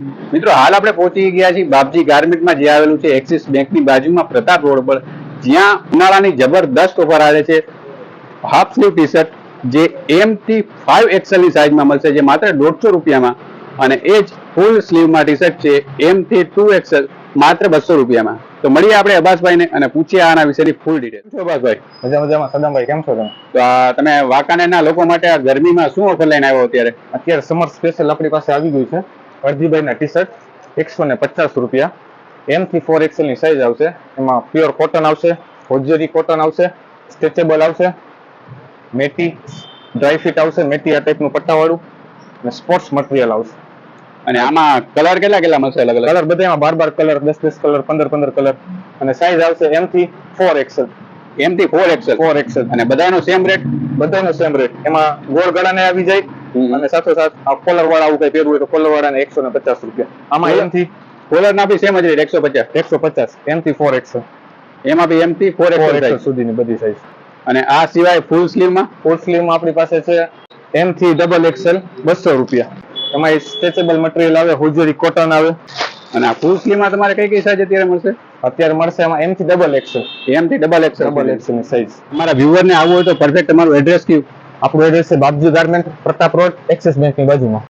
મિત્રો હાલ આપણે પહોંચી ગયા છીએ બાપજી ગાર્મેન્ટમાં જે આવેલું છે એક્સિસ બેંકની બાજુમાં પ્રતાપ રોડ પર. જ્યાં ઉનાળાની જબરદસ્ત ઓફર આવે છે. હાફ સ્લીવ ટી શર્ટ જે એમ થી ફાઈવ એક્સેલની સાઈઝમાં મળશે જે માત્ર દોઢસો રૂપિયામાં. અને એ જ ફૂલ સ્લીવમાં ટી શર્ટ છે એમ થી ટુ એક્સેલ માત્ર બસો રૂપિયામાં. તો મળીએ આપણે અબાસભાઈને અને પૂછીએ આના વિશેની ફૂલ ડિટેલ શું અબાસભાઈ મજા મજામાં. સદામભાઈ કેમ છો તમે? તો તમે વાંકાનેરના લોકો માટે આ ગરમીમાં શું ઓફર લઈને આવ્યો અત્યારે? અત્યારે સમર સ્પેશિયલ આપણી પાસે આવી ગયું છે. અડધીભાઈના ટી શર્ટ એકસો ને પચાસ રૂપિયા. એમ થી ફોર એક્સેલની સાઈઝ આવશે. એમાં પ્યોર કોટન આવશે હોજરી કોટન આવશે સ્ટ્રેચેબલ આવશે. મેટી ડ્રાય ફિટ આવશે મેટી આ ટાઈપનું પટ્ટાવાળું. અને સ્પોર્ટ્સ મટીરિયલ આવશે. અને આમાં કલર કેટલા કેટલા મળશે અલગ અલગ? કલર બધા એમાં બાર બાર કલર દસ દસ કલર પંદર પંદર કલર અને સાઈઝ આવશે એમ થી ફોર એક્સેલ એમ થી ફોર એક્સેલ ફોર એક્સેલ અને બધાનો સેમ રેટ બધાનો સેમ રેટ એમાં ગોળ ગળાને આવી જાય. અને સાથો સાથે આ કોલર વાળા આવું કઈ પહેરવું હોય તો કોલર વાળાને એકસો ને પચાસ રૂપિયા. આમાં Collar? એમ થી કોલર ના બી સેમ જ રેટ એકસો પચાસ. એકસો પચાસ. એમ થી ફોર એકસો. એમાં બી એમ થી ફોર એક્સેલ સુધીની બધી સાઈઝ અને આ સિવાય ફૂલ સ્લીવમાં ફૂલ સ્લીવમાં આપણી પાસે છે એમ થી ડબલ એક્સેલ બસો રૂપિયા. એમાં સ્ટ્રેચેબલ મટીરિયલ આવે હોજરી કોટન આવે. અને આ ફૂલ સ્લીવમાં તમારે કઈ કઈ સાઈઝ અત્યારે મળશે? અત્યારે મળશે એમાં એમ થી ડબલ એક્સેલ એમ થી ડબલ એક્સેલ ડબલ એક્સેલની સાઈઝ મારા વ્યુઅર ને આવવું હોય તો પરફેક્ટ તમારું એડ્રેસ કયું આપણું એડ્રેસ છે Bapji garment Pratap road Axis બેંકની બાજુમાં.